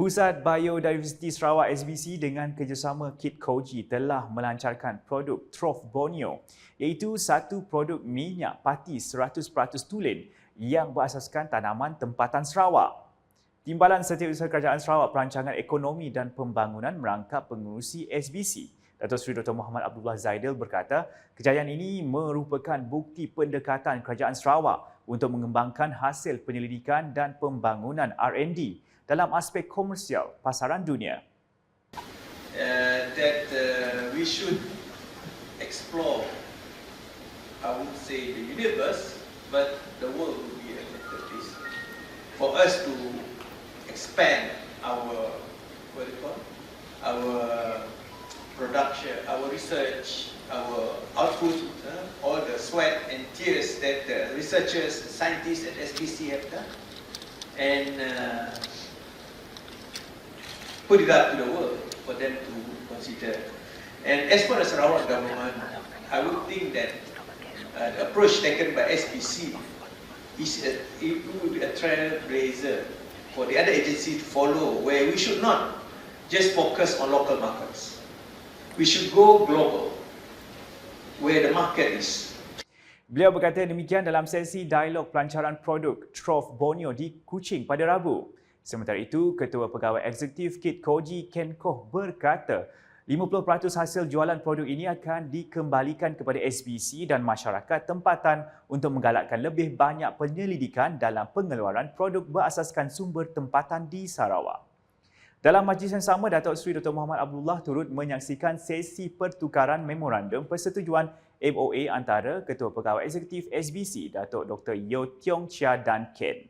Pusat Biodiversiti Sarawak SBC dengan kerjasama Kit Koji telah melancarkan produk Trof Borneo iaitu satu produk minyak pati 100% tulen yang berasaskan tanaman tempatan Sarawak. Timbalan Setiausaha Kerajaan Sarawak Perancangan Ekonomi dan Pembangunan merangkap pengurusi SBC. Datuk Seri Dr. Muhammad Abdullah Zaidil berkata, kejayaan ini merupakan bukti pendekatan Kerajaan Sarawak untuk mengembangkan hasil penyelidikan dan pembangunan R&D dalam aspek komersial pasaran dunia. uh, that uh, we should explore, I would say, the universe, but the world would be a better place for us to expand our, what do you call, our production, our research, our output, uh, all the sweat and tears that the researchers, scientists at SBC have done, and uh, put it up to the world for them to consider. And as for the Sarawak government, I would think that uh, the approach taken by SPC is a, it would be a trailblazer for the other agencies to follow, where we should not just focus on local markets. We should go global, where the market is. Beliau berkata demikian dalam sesi dialog pelancaran produk Trof Borneo di Kuching pada Rabu. Sementara itu, Ketua Pegawai Eksekutif Kit Koji Ken Koh berkata 50% hasil jualan produk ini akan dikembalikan kepada SBC dan masyarakat tempatan untuk menggalakkan lebih banyak penyelidikan dalam pengeluaran produk berasaskan sumber tempatan di Sarawak. Dalam majlis yang sama, Datuk Seri Dr. Muhammad Abdullah turut menyaksikan sesi pertukaran memorandum persetujuan MOA antara Ketua Pegawai Eksekutif SBC, Datuk Dr. Yeo Tiong Chia dan Ken.